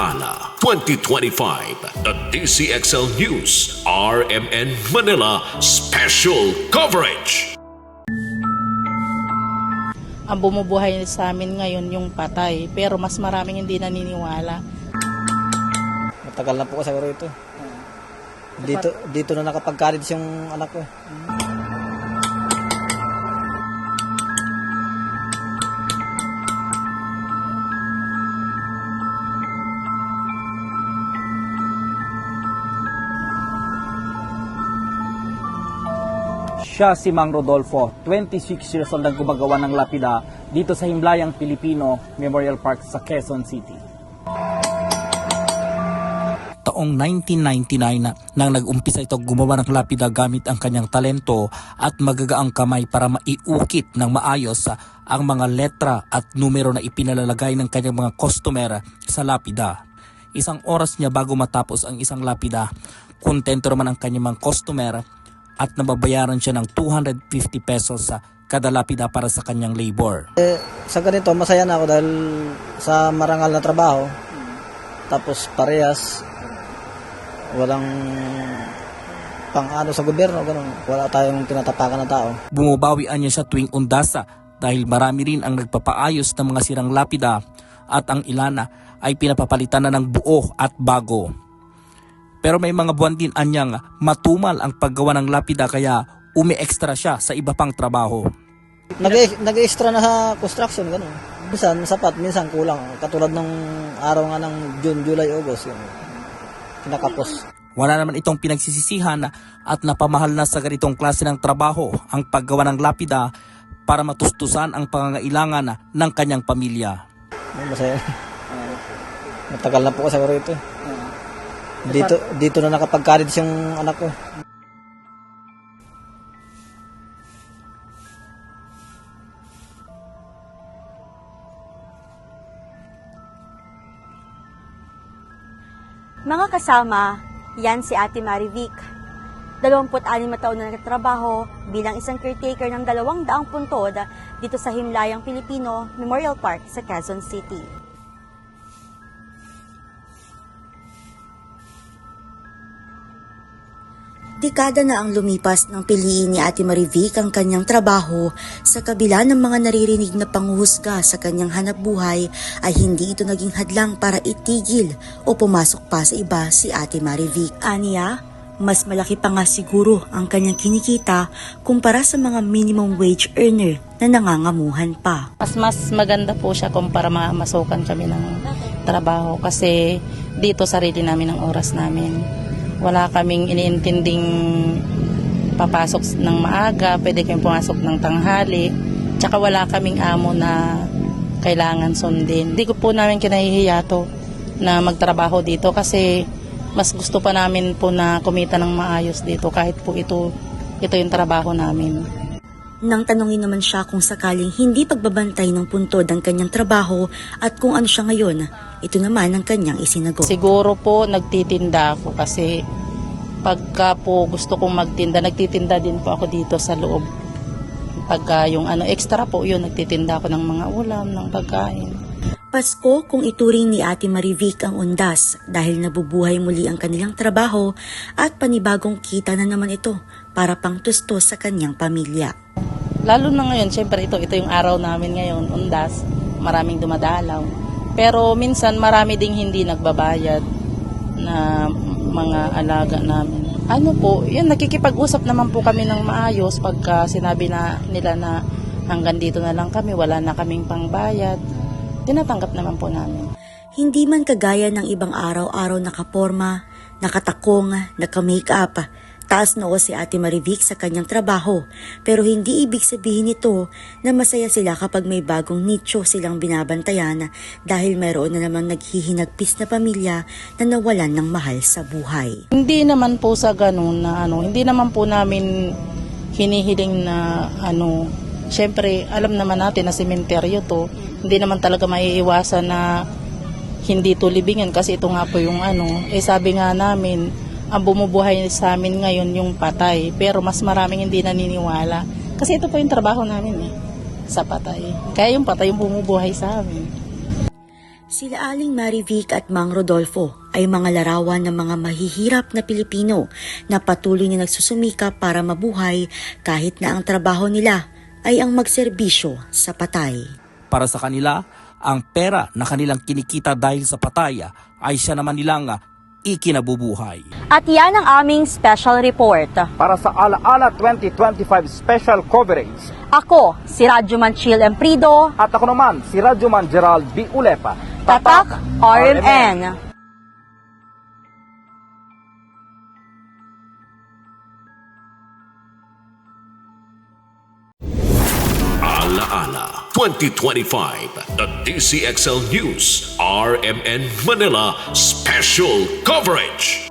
Alaala 2025. The DCXL News RMN Manila Special Coverage. ang bumubuhay sa amin ngayon yung patay. Pero mas maraming hindi naniniwala. Matagal na po kasi siguro ito. Dito, dito na nakapag-college yung anak ko. Siya si Mang Rodolfo, 26 years old ang gumagawa ng lapida dito sa Himlayang Pilipino Memorial Park sa Quezon City. Taong 1999 na nang nag-umpisa ito gumawa ng lapida gamit ang kanyang talento at magagaang kamay para maiukit ng maayos ang mga letra at numero na ipinalalagay ng kanyang mga customer sa lapida. Isang oras niya bago matapos ang isang lapida, kontento naman ang kanyang mga customer at nababayaran siya ng 250 pesos sa kada lapida para sa kanyang labor. Eh, sa ganito, masaya na ako dahil sa marangal na trabaho. Tapos parehas, walang pang ano sa gobyerno, ganun. Wala tayong tinatapakan na tao. Bumubawian niya siya tuwing undasa dahil marami rin ang nagpapaayos ng mga sirang lapida at ang ilana ay pinapapalitan na ng buo at bago. Pero may mga buwan din anyang matumal ang paggawa ng lapida kaya umi-extra siya sa iba pang trabaho. Nag- Nag-extra na sa construction, ganun. Minsan sapat, minsan kulang. Katulad ng araw nga ng June, July, August. Yun. Kinakapos. Wala naman itong pinagsisisihan at napamahal na sa ganitong klase ng trabaho ang paggawa ng lapida para matustusan ang pangangailangan ng kanyang pamilya. Ay, Masaya. Matagal na po kasi siguro ito. Dito, dito na nakapag-college yung anak ko. Mga kasama, yan si Ate Marivic. 26 na taon na nagtatrabaho bilang isang caretaker ng dalawang daang puntod dito sa Himlayang Pilipino Memorial Park sa Quezon City. Dekada na ang lumipas ng piliin ni Ate Marivic ang kanyang trabaho sa kabila ng mga naririnig na panguhusga sa kanyang hanap buhay ay hindi ito naging hadlang para itigil o pumasok pa sa iba si Ate Marivic. Aniya, mas malaki pa nga siguro ang kanyang kinikita kumpara sa mga minimum wage earner na nangangamuhan pa. Mas mas maganda po siya kumpara mamasukan kami ng trabaho kasi dito sarili namin ang oras namin. Wala kaming iniintinding papasok ng maaga, pwede kami pumasok ng tanghali. Tsaka wala kaming amo na kailangan sundin. Hindi ko po namin kinahihiya to na magtrabaho dito kasi mas gusto pa namin po na kumita ng maayos dito kahit po ito ito yung trabaho namin. Nang tanungin naman siya kung sakaling hindi pagbabantay ng puntod ang kanyang trabaho at kung ano siya ngayon, ito naman ang kanyang isinagot. Siguro po nagtitinda ako kasi pagka po gusto kong magtinda, nagtitinda din po ako dito sa loob. Pagka yung ano extra po yun, nagtitinda ako ng mga ulam, ng pagkain. Pasko kung ituring ni Ate Marivic ang undas dahil nabubuhay muli ang kanilang trabaho at panibagong kita na naman ito para pangtustos sa kanyang pamilya. Lalo na ngayon, syempre ito, ito yung araw namin ngayon, undas, maraming dumadalaw. Pero minsan marami ding hindi nagbabayad na mga alaga namin. Ano po, yun, nakikipag-usap naman po kami ng maayos pagka sinabi na nila na hanggang dito na lang kami, wala na kaming pangbayad. Tinatanggap naman po namin. Hindi man kagaya ng ibang araw-araw nakaporma, nakatakong, naka-makeup, taas noo si Ate Marivic sa kanyang trabaho, pero hindi ibig sabihin nito na masaya sila kapag may bagong nicho silang binabantayan dahil mayroon na namang naghihinagpis na pamilya na nawalan ng mahal sa buhay. Hindi naman po sa ganun na ano, hindi naman po namin hinihiling na ano, syempre alam naman natin na sementeryo to, hindi naman talaga maiiwasan na hindi to libingan kasi ito nga po yung ano, eh sabi nga namin, ang bumubuhay sa amin ngayon yung patay, pero mas maraming hindi naniniwala. Kasi ito po yung trabaho namin eh, sa patay. Kaya yung patay yung bumubuhay sa amin. Sila Aling Marivic at Mang Rodolfo ay mga larawan ng mga mahihirap na Pilipino na patuloy na nagsusumika para mabuhay kahit na ang trabaho nila ay ang magserbisyo sa patay. Para sa kanila, ang pera na kanilang kinikita dahil sa pataya ay siya naman nilang ikinabubuhay. At yan ang aming special report. para sa Alaala 2025 special coverage. Ako, si Radyo Manchil Emprido, At ako naman, si Radyoman Gerald B. Ulepa. Tatak RMN. Alaala 2025, the DCXL News RMN Manila Special Coverage.